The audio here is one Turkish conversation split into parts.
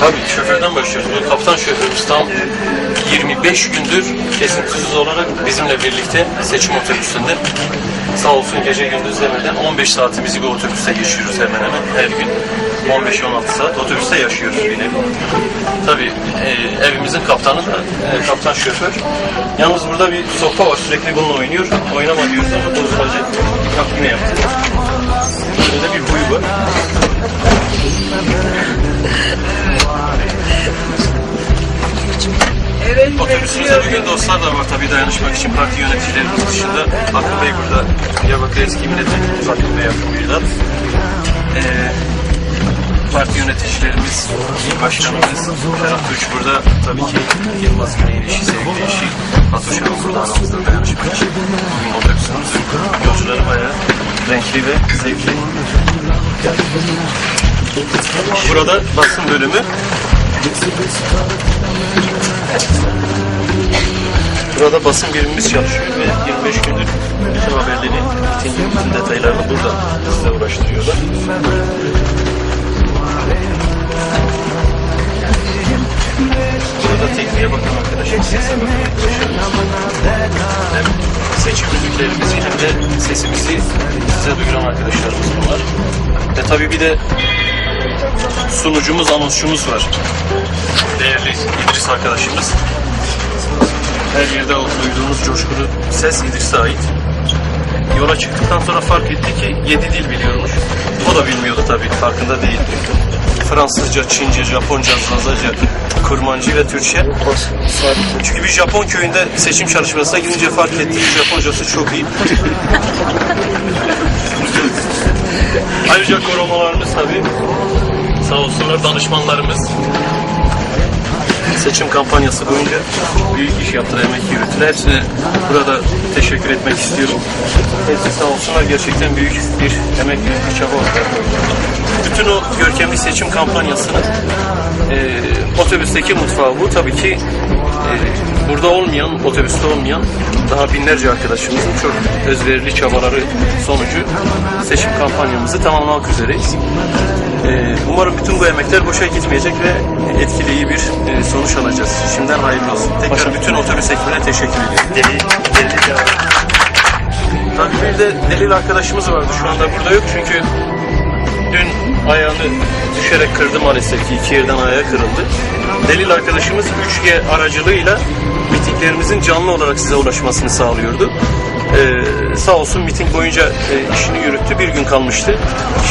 Tabii şoförden başlıyoruz. Bu kaptan şoförümüz tam 25 gündür kesintisiz olarak bizimle birlikte seçim otobüsünde. Sağ olsun gece gündüz demeden 15 saatimizi bir otobüste geçiriyoruz hemen hemen her gün. 15-16 saat otobüste yaşıyoruz bir. Tabii e, evimizin kaptanı da e, kaptan şoför. Yalnız burada bir sopa var sürekli bununla oynuyor. Oynama diyoruz ama bozulacak. Bak yine yaptı. Otobüsümüzde bugün dostlar da var tabii dayanışmak için. Parti yöneticilerimiz dışında Hakkı Bey burada. Diyarbakır eski milletvekilimiz Hakkı Bey Akıbıyla ee, parti yöneticilerimiz, il başkanımız Ferhat Tunç burada. Tabii ki Yılmaz Güney'in eşi, sevgili eşi Fatoş Hanım burada aramızda dayanışmak için. Bugün otobüsümüzün yolcuları bayağı renkli ve zevkli. Burada basın bölümü Burada basın birimimiz çalışıyor ve 25 gündür bütün haberleri, mitingin bütün detaylarını burada size uğraştırıyorlar. Burada tekniğe sese bakan arkadaşlarımız. Hem seçim müziklerimizi hem de sesimizi size duyuran arkadaşlarımız bunlar. Ve tabii bir de sunucumuz, anonsçumuz var. Değerli İdris arkadaşımız. Her yerde duyduğunuz coşkulu ses İdris'e ait. Yola çıktıktan sonra fark etti ki 7 dil biliyormuş. O da bilmiyordu tabii, farkında değildi. Fransızca, Çince, Japonca, Zazaca, Kurmancı ve Türkçe. Çünkü bir Japon köyünde seçim çalışmasına gidince fark etti ki Japoncası çok iyi. Ayrıca korumalarımız tabii. Sağ olsunlar danışmanlarımız seçim kampanyası boyunca büyük iş yaptılar, emek yürüttüler. Hepsine burada teşekkür etmek istiyorum. Hepsi sağ olsunlar gerçekten büyük bir emek, bir çaba ortaya. Bütün o görkemli seçim kampanyasının e, otobüsteki mutfağı bu. Tabii ki e, burada olmayan, otobüste olmayan daha binlerce arkadaşımızın çok özverili çabaları sonucu seçim kampanyamızı tamamlamak üzereyiz. Ee, umarım bütün bu emekler boşa gitmeyecek ve etkili bir e, sonuç alacağız. Şimdiden hayırlı olsun. Tekrar bütün otobüs ekibine teşekkür ediyorum. Deli, deli Tabii bir de Delil arkadaşımız vardı. Şu anda burada yok çünkü dün ayağını düşerek kırdı maalesef ki iki yerden ayağı kırıldı. Delil arkadaşımız 3G aracılığıyla mitinglerimizin canlı olarak size ulaşmasını sağlıyordu. Ee, sağ olsun miting boyunca e, işini yürüttü. Bir gün kalmıştı.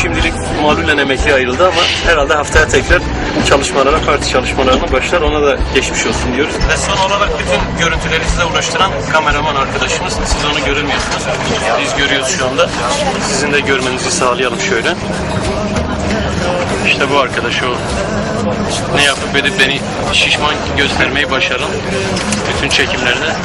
Şimdilik malulen emekli ayrıldı ama herhalde haftaya tekrar çalışmalara, parti çalışmalarına başlar. Ona da geçmiş olsun diyoruz. Ve son olarak bütün görüntüleri size ulaştıran kameraman arkadaşımız. Siz onu göremiyorsunuz. Biz görüyoruz şu anda. Sizin de görmenizi sağlayalım şöyle. İşte bu arkadaş o ne yapıp edip beni şişman göstermeyi başaran bütün çekimlerde